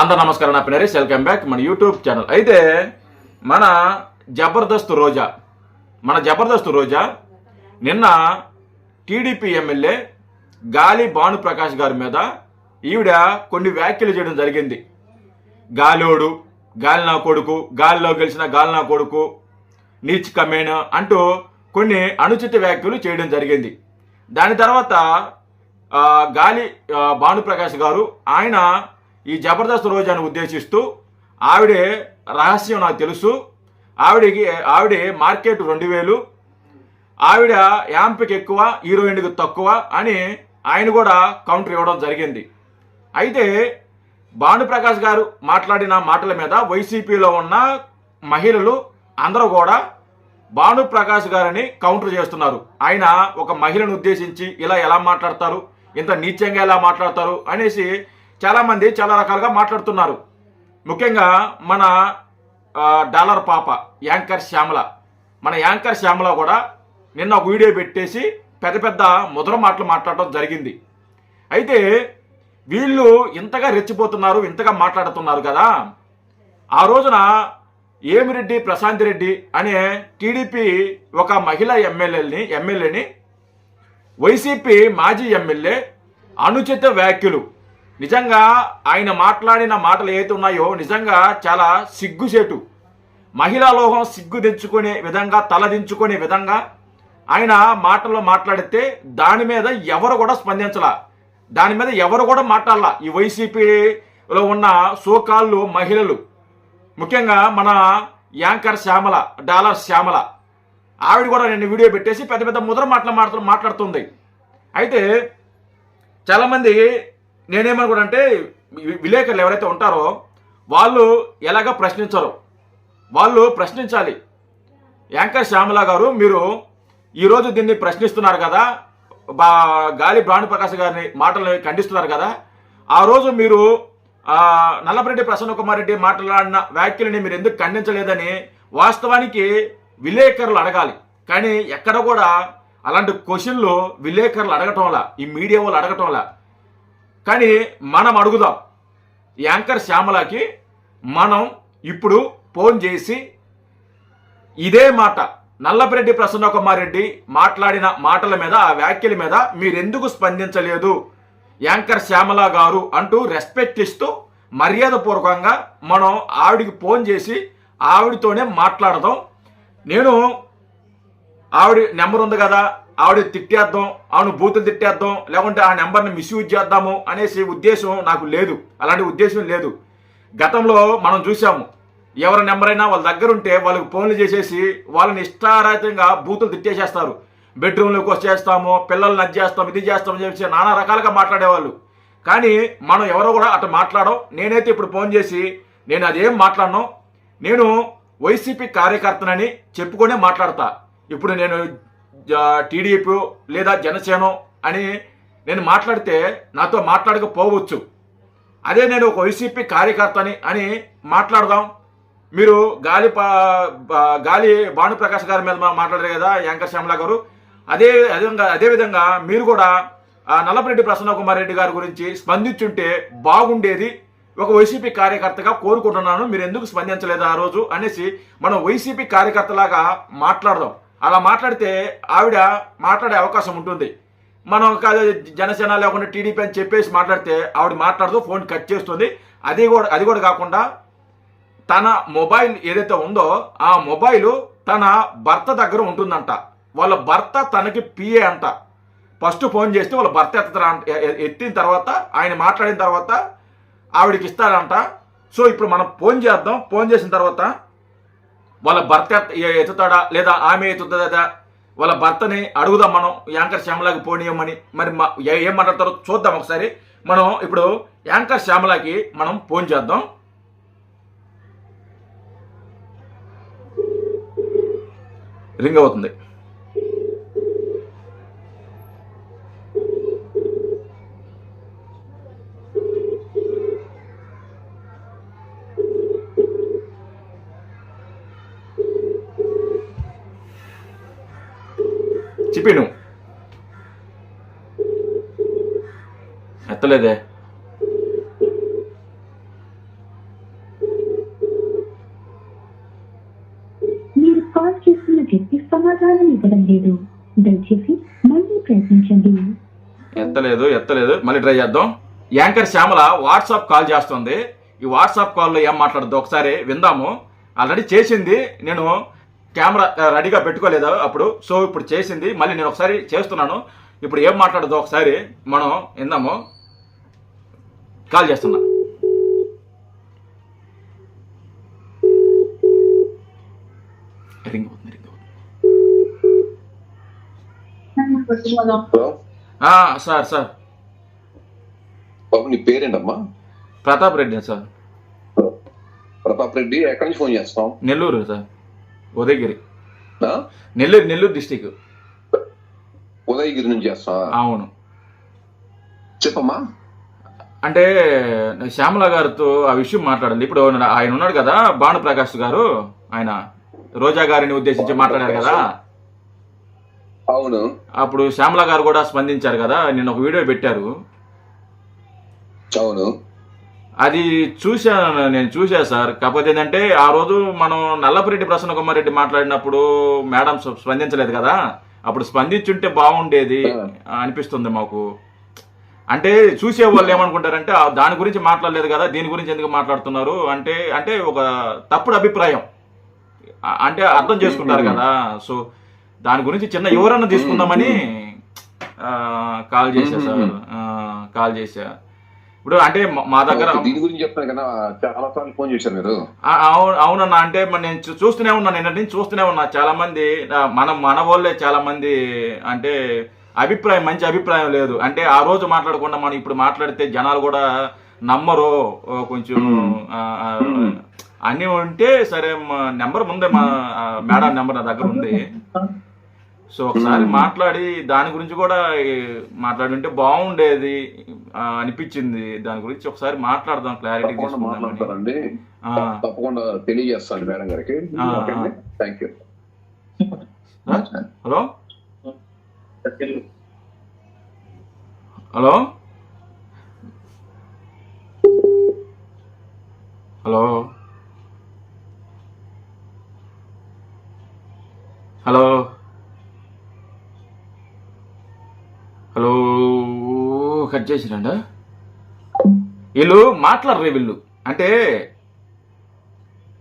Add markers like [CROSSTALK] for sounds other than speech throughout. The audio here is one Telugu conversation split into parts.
అందరు నమస్కారం నా పేరు వెల్కమ్ బ్యాక్ మన యూట్యూబ్ ఛానల్ అయితే మన జబర్దస్త్ రోజా మన జబర్దస్త్ రోజా నిన్న టీడీపీ ఎమ్మెల్యే గాలి భానుప్రకాష్ గారి మీద ఈవిడ కొన్ని వ్యాఖ్యలు చేయడం జరిగింది. గాలోడు గాలి నా కొడుకు గాలిలో గెలిచిన గాలి నా కొడుకు నీచ్ కమేన్ అంటూ కొన్ని అనుచిత వ్యాఖ్యలు చేయడం జరిగింది. దాని తర్వాత గాలి భానుప్రకాష్ గారు ఆయన ఈ జబర్దస్త్ రోజాను ఉద్దేశిస్తూ ఆవిడే రహస్యం నాకు తెలుసు. ఆవిడకి ఆవిడ మార్కెట్ రెండు వేలు. ఆవిడ యాంప్కి ఎక్కువ హీరోయిన్కి తక్కువ అని ఆయన కూడా కౌంటర్ ఇవ్వడం జరిగింది. అయితే భానుప్రకాష్ గారు మాట్లాడిన మాటల మీద వైసీపీలో ఉన్న మహిళలు అందరూ కూడా భానుప్రకాష్ గారిని కౌంటర్ చేస్తున్నారు. ఆయన ఒక మహిళను ఉద్దేశించి ఇలా ఎలా మాట్లాడతారు? ఇంత నీచంగా ఎలా మాట్లాడతారు? అనేసి చాలామంది చాలా రకాలుగా మాట్లాడుతున్నారు. ముఖ్యంగా మన డాలర్ పాప యాంకర్ శ్యామల. మన యాంకర్ శ్యామల కూడా నిన్న ఒక వీడియో పెట్టేసి పెద్ద పెద్ద ముద్ర మాటలు మాట్లాడటం జరిగింది. అయితే వీళ్ళు ఇంతగా రెచ్చిపోతున్నారు ఇంతగా మాట్లాడుతున్నారు కదా. ఆ రోజున ఏమిరెడ్డి ప్రశాంత్ రెడ్డి అనే టీడీపీ ఒక మహిళ ఎమ్మెల్యేని ఎమ్మెల్యేని వైసీపీ మాజీ ఎమ్మెల్యే అనుచిత వ్యాఖ్యలు నిజంగా ఆయన మాట్లాడిన మాటలు ఏవైతే ఉన్నాయో నిజంగా చాలా సిగ్గుసేటు. మహిళా లోహం సిగ్గు తెచ్చుకునే విధంగా తలదించుకునే విధంగా ఆయన మాటల్లో మాట్లాడితే దాని మీద ఎవరు కూడా స్పందించలా. దాని మీద ఎవరు కూడా మాట్లాడాల. ఈ వైసీపీలో ఉన్న సోకాళ్ళు మహిళలు ముఖ్యంగా మన యాంకర్ శ్యామల డాలర్ శ్యామల. ఆవిడ కూడా నేను వీడియో పెట్టేసి పెద్ద పెద్ద ముద్ర మాటలు మాట్లాడుతుంది. అయితే చాలామంది నేనేమనుకుంటే విలేకరులు ఎవరైతే ఉంటారో వాళ్ళు ఎలాగ ప్రశ్నించరు. వాళ్ళు ప్రశ్నించాలి. యాంకర్ శ్యామల గారు మీరు ఈరోజు దీన్ని ప్రశ్నిస్తున్నారు కదా బా గాలి భానుప్రకాష్ గారిని మాటలను ఖండిస్తున్నారు కదా ఆ రోజు మీరు నల్లపరెడ్డి ప్రసన్న కుమార్ రెడ్డి మాట్లాడిన వ్యాఖ్యలని మీరు ఎందుకు ఖండించలేదని వాస్తవానికి విలేకరులు అడగాలి. కానీ ఎక్కడ కూడా అలాంటి క్వశ్చన్లు విలేకరులు అడగటంలా ఈ మీడియా వాళ్ళు అడగటంలా కానీ మనం అడుగుదాం. యాంకర్ శ్యామలకి మనం ఇప్పుడు ఫోన్ చేసి ఇదే మాట నల్లపరెడ్డి ప్రసన్న కుమార్ రెడ్డి మాట్లాడిన మాటల మీద ఆ వ్యాఖ్యల మీద మీరెందుకు స్పందించలేదు? యాంకర్ శ్యామల గారు అంటూ రెస్పెక్ట్ ఇస్తూ మర్యాదపూర్వకంగా మనం ఆవిడికి ఫోన్ చేసి ఆవిడతోనే మాట్లాడదాం. నేను ఆవిడ నెంబర్ ఉంది కదా ఆవిడ తిట్టేద్దాం ఆవిడ బూతులు తిట్టేద్దాం లేకుంటే ఆ నెంబర్ని మిస్యూజ్ చేద్దాము అనేసి ఉద్దేశం నాకు లేదు. అలాంటి ఉద్దేశం లేదు. గతంలో మనం చూసాము ఎవరి నెంబర్ అయినా వాళ్ళ దగ్గర ఉంటే వాళ్ళకి ఫోన్లు చేసేసి వాళ్ళని ఇష్టారాతంగా బూతులు తిట్టేసేస్తారు. బెడ్రూమ్లోకి వచ్చేస్తాము పిల్లల్ని అది చేస్తాం ఇది చేస్తాం అని నానా రకాలుగా మాట్లాడేవాళ్ళు. కానీ మనం ఎవరో కూడా అటు మాట్లాడడం నేనైతే ఇప్పుడు ఫోన్ చేసి నేను అదేం మాట్లాడను నేను వైసీపీ కార్యకర్తనని చెప్పుకొనే మాట్లాడతా. ఇప్పుడు నేను టీడీపీ లేదా జనసేన అని నేను మాట్లాడితే నాతో మాట్లాడకపోవచ్చు. అదే నేను ఒక వైసీపీ కార్యకర్తని అని మాట్లాడదాం. మీరు గాలి పా- బా- గాలి భానుప్రకాష్ గారి మీద మాట్లాడారు కదా యాంకర్ శ్యామల గారు. అదే అదే విధంగా అదే విధంగా మీరు కూడా నల్లపరెడ్డి ప్రసన్న కుమార్ రెడ్డి గారి గురించి స్పందించుంటే బాగుండేది. ఒక వైసీపీ కార్యకర్తగా కోరుకుంటున్నాను. మీరు ఎందుకు స్పందించలేదు ఆ రోజు అనేసి మనం వైసీపీ కార్యకర్తలాగా మాట్లాడదాం. అలా మాట్లాడితే ఆవిడ మాట్లాడే అవకాశం ఉంటుంది. మనం కాదు జనసేన లేకుండా టీడీపీ అని చెప్పేసి మాట్లాడితే ఆవిడ మాట్లాడుతూ ఫోన్ కట్ చేస్తుంది. అది కూడా అది కూడా కాకుండా తన మొబైల్ ఏదైతే ఉందో ఆ మొబైల్ తన భర్త దగ్గర ఉంటుందంట. వాళ్ళ భర్త తనకి పిఏ అంట. ఫస్ట్ ఫోన్ చేస్తే వాళ్ళ భర్త ఎత్తరా ఎత్తిన తర్వాత ఆయన మాట్లాడిన తర్వాత ఆవిడకి ఇస్తారంట. సో ఇప్పుడు మనం ఫోన్ చేద్దాం. ఫోన్ చేసిన తర్వాత వాళ్ళ భర్త ఎత్తుతాడా? లేదా ఆమె ఎత్తుతుందా? వాళ్ళ భర్తని అడుగుదాం మనం. యాంకర్ శ్యామలాకి పోనీయమని మరి మా ఏం మాట్లాడతారో చూద్దాం ఒకసారి. మనం ఇప్పుడు యాంకర్ శ్యామలాకి మనం ఫోన్ చేద్దాం. రింగ్ అవుతుంది. చెప్పిను. ఎత్తలేదే. మీరు కాల్ వ్యక్తి సమాధానం ఇవ్వడం లేదు. దయచేసి మళ్ళీ ప్రయత్నించండి. ఎత్తలేదు ఎత్తలేదు. మళ్ళీ ట్రై చేద్దాం. యాంకర్ శ్యామల వాట్సాప్ కాల్ చేస్తుంది. ఈ వాట్సాప్ కాల్లో ఏం మాట్లాడద్దు? ఒకసారి విందాము. ఆల్రెడీ చేసింది. నేను కెమెరా రెడీగా పెట్టుకోలేదు అప్పుడు? సో ఇప్పుడు చేసింది. మళ్ళీ నేను ఒకసారి చేస్తున్నాను. ఇప్పుడు ఏం మాట్లాడద్దు ఒకసారి మనం విందాము. కాల్ చేస్తున్నా. రింగ్ అవుతుంది, సార్ సార్. నీ పేరేంటమ్మా? ప్రతాప్ రెడ్డి సార్. ప్రతాప్ రెడ్డి ఎక్కడి నుంచి ఫోన్ చేస్తాం నెల్లూరు సార్. ఉదయగిరి. నెల్లూరు నెల్లూరు డిస్టిక్ ఉదయగిరి నుంచి చేస్తాం అవును. చెప్పమ్మా. అంటే శ్యామల గారితో ఆ విషయం మాట్లాడాలి ఇప్పుడు ఆయన ఉన్నాడు కదా భానుప్రకాష్ గారు. ఆయన రోజా గారిని ఉద్దేశించి మాట్లాడారు కదా. అవును. అప్పుడు శ్యామల గారు కూడా స్పందించారు కదా నిన్న ఒక వీడియో పెట్టారు. అవును. అది చూశాను నేను చూసా సార్. కాకపోతే ఏంటంటే ఆ రోజు మనం నల్లపురెడ్డి ప్రసన్న కుమార్ రెడ్డి మాట్లాడినప్పుడు మేడం స్ప- స్పందించలేదు కదా. అప్పుడు స్పందించుంటే బాగుండేది అనిపిస్తుంది మాకు. అంటే చూసే వాళ్ళు ఏమనుకుంటారంటే దాని గురించి మాట్లాడలేదు కదా దీని గురించి ఎందుకు మాట్లాడుతున్నారు? అంటే అంటే ఒక తప్పుడు అభిప్రాయం. అంటే అర్థం చేసుకుంటారు కదా. సో దాని గురించి చిన్న వివరణ తీసుకుందామని కాల్ చేశా సార్. కాల్ చేశా. ఇప్పుడు అంటే మా- దగ్గర దీని గురించి చెప్తాను కదా. చాలా సార్లు ఫోన్ చేశారు మీరు. ఆ, అవును అవునన్నా అంటే మరి నేను చూస్తూనే ఉన్నా నిన్నటి నుంచి చూస్తూనే ఉన్నా. చాలా మంది మన మన వాళ్ళే చాలా మంది అంటే అభిప్రాయం మంచి అభిప్రాయం లేదు. అంటే ఆ రోజు మాట్లాడకుండా మనం ఇప్పుడు మాట్లాడితే జనాలు కూడా నమ్మరు. కొంచెం అన్నీ ఉంటే సరే నెంబర్ ముందే మా మేడం నెంబర్ నా దగ్గర ఉంది. [LAUGHS] సో ఒకసారి మాట్లాడి దాని గురించి కూడా మాట్లాడుంటే బాగుండేది అనిపించింది. దాని గురించి ఒకసారి మాట్లాడదాం క్లారిటీ తప్పకుండా తెలియజేస్తాను మేడం గారికి. Thank you? Hello? Hello? Hello? Hello? Hello cut చేసిరండ? వీళ్ళు మాట్లాడరు వీళ్ళు. అంటే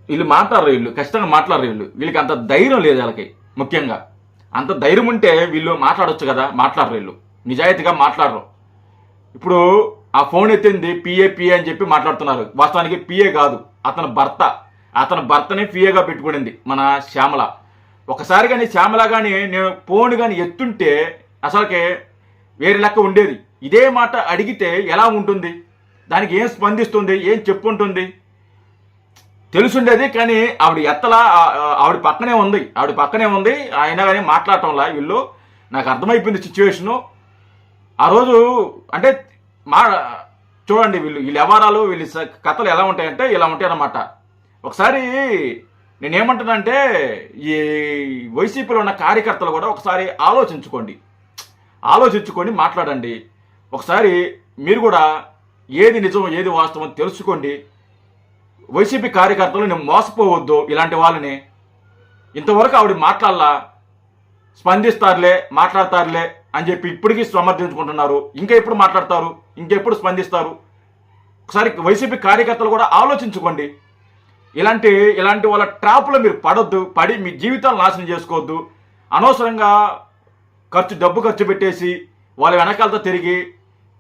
వీళ్ళు మాట్లాడరు వీళ్ళు ఖచ్చితంగా మాట్లాడరు వీళ్ళు. వీళ్ళకి అంత ధైర్యం లేదు వాళ్ళకి ముఖ్యంగా. అంత ధైర్యం ఉంటే వీళ్ళు మాట్లాడొచ్చు కదా మాట్లాడరు వీళ్ళు. నిజాయితీగా మాట్లాడరు. ఇప్పుడు ఆ ఫోన్ ఎత్తింది పిఏ పిఏ అని చెప్పి మాట్లాడుతున్నారు. వాస్తవానికి పిఏ కాదు అతని భర్త. అతని భర్తనే పిఏగా పెట్టుకునింది మన శ్యామల. ఒకసారి కానీ శ్యామల కానీ నేను ఫోన్ కానీ ఎత్తుంటే అసలుకి వేరే లెక్క ఉండేది. ఇదే మాట అడిగితే ఎలా ఉంటుంది? దానికి ఏం స్పందిస్తుంది? ఏం చెప్పుంటుంది? తెలుసుండేది కానీ ఆవిడ ఎత్తలా ఆవిడ పక్కనే ఉంది. ఆవిడ పక్కనే ఉంది. అయినా కానీ మాట్లాడటంలా వీళ్ళు. నాకు అర్థమైపోయింది సిచ్యువేషను. ఆ రోజు అంటే మా చూడండి వీళ్ళు వీళ్ళ వ్యవహారాలు వీళ్ళ కథలు ఎలా ఉంటాయంటే ఇలా ఉంటాయి అన్నమాట. ఒకసారి నేనేమంటానంటే ఈ వైసీపీలో ఉన్న కార్యకర్తలు కూడా ఒకసారి ఆలోచించుకోండి. ఆలోచించుకొని మాట్లాడండి. ఒకసారి మీరు కూడా ఏది నిజం ఏది వాస్తవం తెలుసుకోండి. వైసీపీ కార్యకర్తలు నేను మోసపోవద్దు ఇలాంటి వాళ్ళని. ఇంతవరకు ఆవిడ మాట్లాడాలా. స్పందిస్తారులే మాట్లాడతారులే అని చెప్పి ఇప్పటికీ సమర్థించుకుంటున్నారు. ఇంకా ఎప్పుడు మాట్లాడతారు? ఇంకెప్పుడు స్పందిస్తారు? ఒకసారి వైసీపీ కార్యకర్తలు కూడా ఆలోచించుకోండి. ఇలాంటి ఇలాంటి వాళ్ళ ట్రాప్లో మీరు పడొద్దు పడి మీ జీవితాలు నాశనం చేసుకోవద్దు. అనవసరంగా ఖర్చు డబ్బు ఖర్చు పెట్టేసి వాళ్ళ వెనకాలతో తిరిగి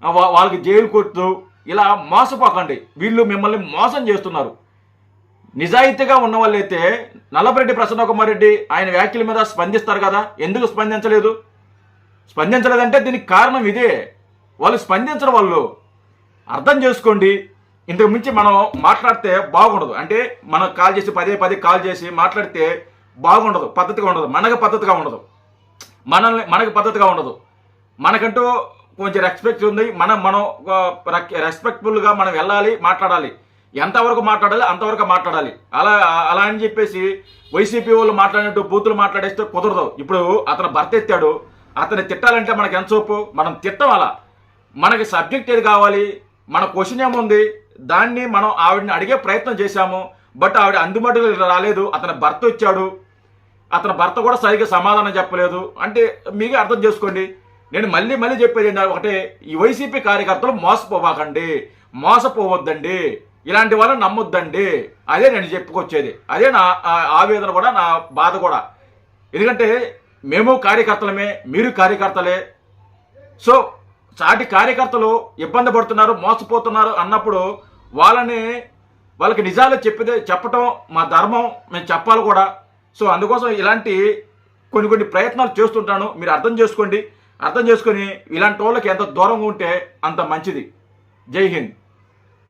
వా- వాళ్ళకి జైలు కొట్టు ఇలా మోసపోకండి. వీళ్ళు మిమ్మల్ని మోసం చేస్తున్నారు. నిజాయితీగా ఉన్న వాళ్ళైతే నల్లపరెడ్డి ప్రసన్న కుమార్ రెడ్డి ఆయన వ్యాఖ్యల మీద స్పందిస్తారు కదా? ఎందుకు స్పందించలేదు? స్పందించలేదంటే దీనికి కారణం ఇదే. వాళ్ళు స్పందించరు వాళ్ళు అర్థం చేసుకోండి. ఇంతకు మించి మనం మాట్లాడితే బాగుండదు. అంటే మనం కాల్ చేసి పదే పదే కాల్ చేసి మాట్లాడితే బాగుండదు పద్ధతిగా ఉండదు మనకు పద్ధతిగా ఉండదు. మనల్ని మనకు పద్ధతిగా ఉండదు. మనకంటూ కొంచెం రెస్పెక్ట్ ఉంది. మనం మనం రెస్పెక్ట్ఫుల్గా మనం వెళ్ళాలి మాట్లాడాలి. ఎంతవరకు మాట్లాడాలి అంతవరకు మాట్లాడాలి. అలా అలా అని చెప్పేసి వైసీపీ వాళ్ళు మాట్లాడినట్టు బూతులు మాట్లాడేస్తే కుదరదు. ఇప్పుడు అతను భర్త ఎత్తాడు అతను తిట్టాలంటే మనకి ఎంత సోపు? మనం తిట్టం అలా. మనకి సబ్జెక్ట్ ఏది కావాలి? మన క్వశ్చన్ ఏముంది దాన్ని మనం ఆవిడని అడిగే ప్రయత్నం చేశాము. బట్ ఆవిడ అందుబాటులో రాలేదు. అతని భర్త వచ్చాడు అతని భర్త కూడా సరిగ్గా సమాధానం చెప్పలేదు. అంటే మీకే అర్థం చేసుకోండి. నేను మళ్ళీ మళ్ళీ చెప్పేది ఏంటంటే ఒకటే ఈ వైసీపీ కార్యకర్తలు మోసపోవాకండి. మోసపోవద్దండి. ఇలాంటి వాళ్ళని నమ్మొద్దండి. అదే నేను చెప్పుకొచ్చేది. అదే నా ఆవేదన కూడా నా బాధ కూడా. ఎందుకంటే మేము కార్యకర్తలమే మీరు కార్యకర్తలే. సో సాటి కార్యకర్తలు ఇబ్బంది పడుతున్నారు మోసపోతున్నారు అన్నప్పుడు వాళ్ళని వాళ్ళకి నిజాలు చెప్పితే చెప్పటం మా ధర్మం. మేము చెప్పాలి కూడా. సో అందుకోసం ఇలాంటి కొన్ని కొన్ని ప్రయత్నాలు చేస్తుంటాను. మీరు అర్థం చేసుకోండి. అర్థం చేసుకొని ఇలాంటి వాళ్ళకి ఎంత దూరంగా ఉంటే అంత మంచిది. జై హింద్.